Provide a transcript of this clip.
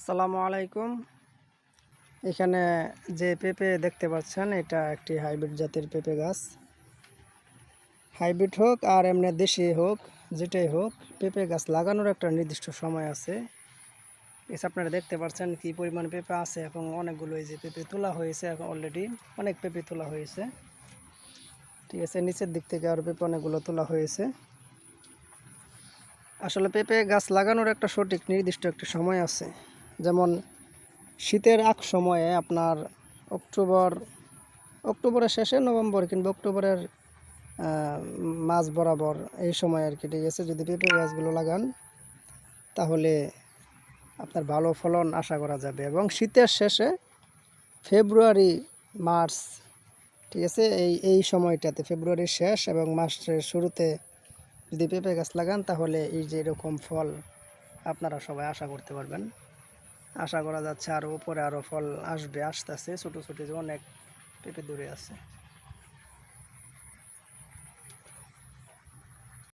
আসসালামু আলাইকুম। এখানে যে পেঁপে দেখতে পাচ্ছেন, এটা একটি হাইব্রিড জাতের পেঁপে গাছ। হাইব্রিড হোক আর এমনি দেশি হোক, যেটাই হোক, পেঁপে গাছ লাগানোর একটা নির্দিষ্ট সময় আছে। এসে আপনারা দেখতে পাচ্ছেন কি পরিমাণ পেঁপে আছে এবং অনেকগুলো এই যে পেঁপে তোলা হয়েছে এখন অলরেডি অনেক পেঁপে তোলা হয়েছে। ঠিক আছে, নিচের দিক থেকে আরও পেঁপে অনেকগুলো তোলা হয়েছে। আসলে পেঁপে গাছ লাগানোর একটা সঠিক নির্দিষ্ট একটা সময় আছে। যেমন শীতের আগ সময়ে আপনার অক্টোবর, অক্টোবরের শেষে নভেম্বর কিংবা অক্টোবরের মাঝ বরাবর এই সময় আর কি ঠিক আছে। যদি পেঁপে গাছগুলো লাগান, তাহলে আপনার ভালো ফলন আশা করা যাবে। এবং শীতের শেষে ফেব্রুয়ারি, মার্চ ঠিক আছে, এই এই সময়টাতে ফেব্রুয়ারির শেষ এবং মার্চের শুরুতে যদি পেঁপে গাছ লাগান, তাহলে এই যে এরকম ফল আপনারা সবাই আশা করতে পারবেন। আশা করা যাচ্ছে আরও উপরে আরও ফল আসবে, আসতেছে, ছোটো ছোটো যে অনেক পেঁপে দূরে আছে।